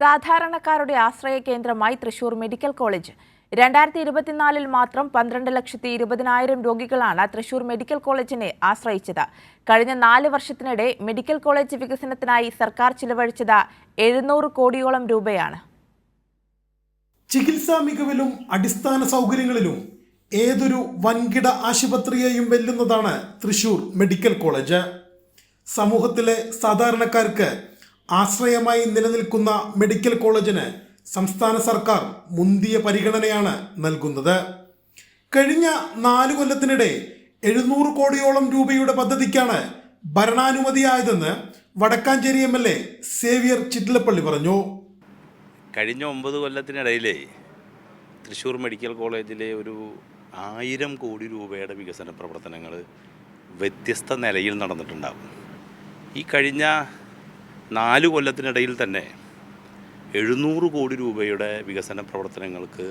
സാധാരണക്കാരുടെ ആശ്രയ കേന്ദ്രമായി Thrissur medical college. രണ്ടായിരത്തി ഇരുപത്തിനാലിൽ മാത്രം പന്ത്രണ്ട് ലക്ഷത്തി ഇരുപതിനായിരം രോഗികളാണ് തൃശൂർ മെഡിക്കൽ കോളേജിനെ ആശ്രയിച്ചത്. കഴിഞ്ഞ നാല് വർഷത്തിനിടെ മെഡിക്കൽ കോളേജ് വികസനത്തിനായി സർക്കാർ ചിലവഴിച്ചത് എഴുന്നൂറ് കോടിയോളം രൂപയാണ്. ചികിത്സാ മികവിലും അടിസ്ഥാന സൗകര്യങ്ങളിലും ഏതൊരു വൻകിട ആശുപത്രിയെയും വെല്ലുന്നതാണ് തൃശൂർ മെഡിക്കൽ കോളേജ്. സമൂഹത്തിലെ സാധാരണക്കാർക്ക് ആശ്രയമായി നിലനിൽക്കുന്ന മെഡിക്കൽ കോളേജിന് സംസ്ഥാന സർക്കാർ മുന്തിയ പരിഗണനയാണ് നൽകുന്നത്. കഴിഞ്ഞ നാലു കൊല്ലത്തിനിടെ എഴുന്നൂറ് കോടിയോളം രൂപയുടെ പദ്ധതിക്കാണ് ഭരണാനുമതിയായതെന്ന് Wadakkanchery M L A Xavier Chittilappally പറഞ്ഞു. കഴിഞ്ഞ ഒമ്പത് കൊല്ലത്തിനിടയിലേ തൃശ്ശൂർ മെഡിക്കൽ കോളേജിലെ ഒരു ആയിരം കോടി രൂപയുടെ വികസന പ്രവർത്തനങ്ങൾ വ്യത്യസ്ത നിലയിൽ നടന്നിട്ടുണ്ടാകും. ഈ കഴിഞ്ഞ നാല് കൊല്ലത്തിനിടയിൽ തന്നെ എഴുന്നൂറ് കോടി രൂപയുടെ വികസന പ്രവർത്തനങ്ങൾക്ക്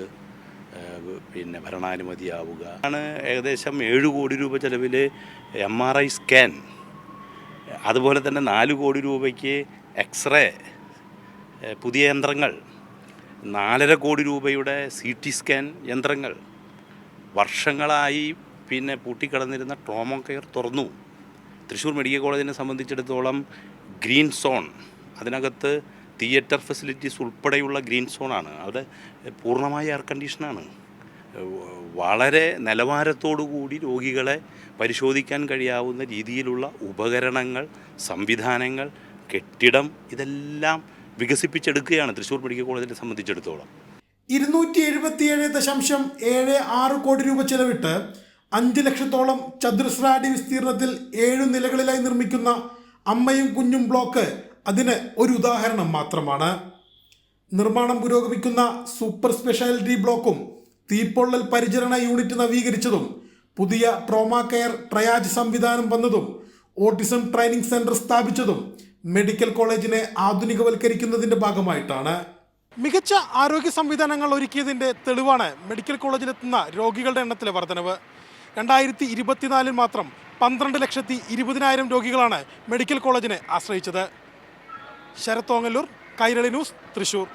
പിന്നെ ഭരണാനുമതിയാവുക. ആണ് ഏകദേശം ഏഴ് കോടി രൂപ ചെലവിൽ എം ആർ ഐ സ്കാൻ അതുപോലെ തന്നെ നാല് കോടി രൂപയ്ക്ക് എക്സ്റേ പുതിയ യന്ത്രങ്ങൾ. നാലര കോടി രൂപയുടെ സി ടി സ്കാൻ യന്ത്രങ്ങൾ. വർഷങ്ങളായി പിന്നെ പൂട്ടിക്കിടന്നിരുന്ന ട്രോമോ കെയർ തുറന്നു. തൃശ്ശൂർ മെഡിക്കൽ കോളേജിനെ സംബന്ധിച്ചിടത്തോളം ഗ്രീൻ സോൺ അതിനകത്ത് തിയേറ്റർ ഫെസിലിറ്റീസ് ഉൾപ്പെടെയുള്ള ഗ്രീൻ സോണാണ്. അവിടെ പൂർണമായ എയർ കണ്ടീഷനാണ്. വളരെ കൂടി രോഗികളെ പരിശോധിക്കാൻ കഴിയാവുന്ന രീതിയിലുള്ള ഉപകരണങ്ങൾ സംവിധാനങ്ങൾ കെട്ടിടം ഇതെല്ലാം വികസിപ്പിച്ചെടുക്കുകയാണ് തൃശ്ശൂർ മെഡിക്കൽ കോളേജിനെ സംബന്ധിച്ചിടത്തോളം. ഇരുന്നൂറ്റി എഴുപത്തിയേഴ് ദശാംശം ഏഴ് ആറ് കോടി രൂപ ചെലവിട്ട് അഞ്ച് ലക്ഷത്തോളം ചതുരശ്ര അടി വിസ്തീർണത്തിൽ ഏഴു നിലകളിലായി നിർമ്മിക്കുന്ന അമ്മയും കുഞ്ഞും ബ്ലോക്ക് അതിന് ഒരു ഉദാഹരണം മാത്രമാണ്. നിർമ്മാണം പുരോഗമിക്കുന്ന സൂപ്പർ സ്പെഷ്യാലിറ്റി ബ്ലോക്കും തീപ്പൊള്ളൽ പരിചരണ യൂണിറ്റ് നവീകരിച്ചതും പുതിയ ട്രോമ കെയർ ട്രയാജ് സംവിധാനം വന്നതും ഓട്ടിസം ട്രെയിനിങ് സെന്റർ സ്ഥാപിച്ചതും മെഡിക്കൽ കോളേജിനെ ആധുനികവൽക്കരിക്കുന്നതിന്റെ ഭാഗമായിട്ടാണ്. മികച്ച ആരോഗ്യ സംവിധാനങ്ങൾ ഒരുക്കിയതിന്റെ തെളിവാണ് മെഡിക്കൽ കോളേജിലെത്തുന്ന രോഗികളുടെ എണ്ണത്തിലെ വർധനവ്. രണ്ടായിരത്തി ഇരുപത്തിനാലിൽ മാത്രം പന്ത്രണ്ട് ലക്ഷത്തി ഇരുപതിനായിരം രോഗികളാണ് മെഡിക്കൽ കോളേജിനെ ആശ്രയിച്ചത്. ശരത്തോങ്ങല്ലൂർ കൈരളി ന്യൂസ് തൃശൂർ.